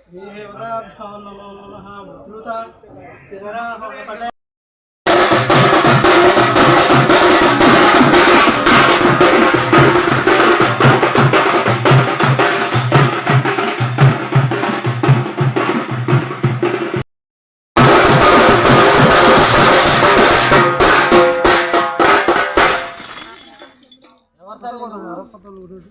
తీసుకున్నాను ముప్పై రూపాయలు ఇవ్వాలి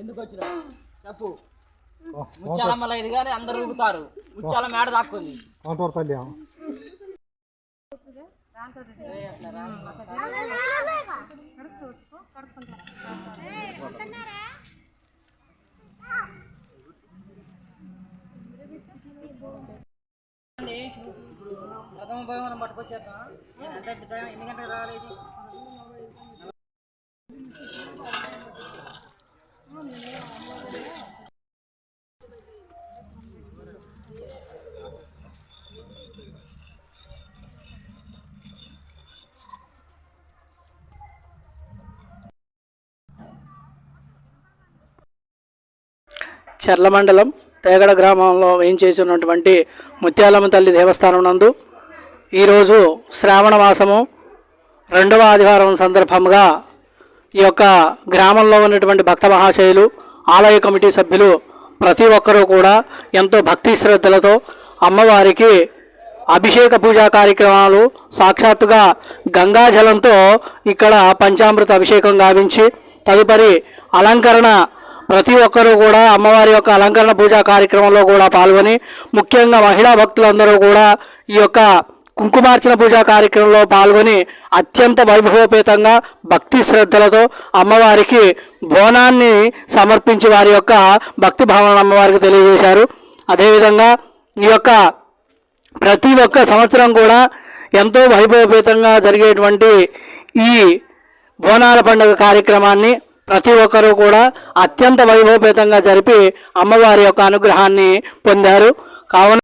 ఎందుకు వచ్చినా చెప్పు. ముత్యాల మల్ల ఇది కానీ అందరు ఊగుతారు. ముత్యాల మేడ దాక్కుంది. ప్రథమ భయం మనం పట్టుకొచ్చేద్దాం. ఎంత టైం ఎన్ని గంటలకు రాలేదు చెర్ల మండలం తేగడ గ్రామంలో వేయించేసినటువంటి ముత్యాలమ్మ తల్లి దేవస్థానం నందు ఈరోజు శ్రావణ మాసము రెండవ ఆదివారం సందర్భంగా ఈ యొక్క గ్రామంలో ఉన్నటువంటి భక్త మహాశయులు ఆలయ కమిటీ సభ్యులు ప్రతి ఒక్కరూ కూడా ఎంతో భక్తి శ్రద్ధలతో అమ్మవారికి అభిషేక పూజా కార్యక్రమాలు సాక్షాత్తుగా గంగాజలంతో ఇక్కడ పంచామృత అభిషేకం గావించి తదుపరి అలంకరణ ప్రతి ఒక్కరూ కూడా అమ్మవారి యొక్క అలంకరణ పూజా కార్యక్రమంలో కూడా పాల్గొని ముఖ్యంగా మహిళా భక్తులందరూ కూడా ఈ యొక్క కుంకుమార్చన పూజా కార్యక్రమంలో పాల్గొని అత్యంత వైభవోపేతంగా భక్తి శ్రద్ధలతో అమ్మవారికి బోనాన్ని సమర్పించి వారి యొక్క భక్తి భావన అమ్మవారికి తెలియజేశారు. అదేవిధంగా ఈ యొక్క ప్రతి ఒక్క సంవత్సరం కూడా ఎంతో వైభవపేతంగా జరిగేటువంటి ఈ బోనాల పండుగ కార్యక్రమాన్ని ప్రతి ఒక్కరూ కూడా అత్యంత వైభవపేతంగా జరిపి అమ్మవారి యొక్క అనుగ్రహాన్ని పొందారు. కావున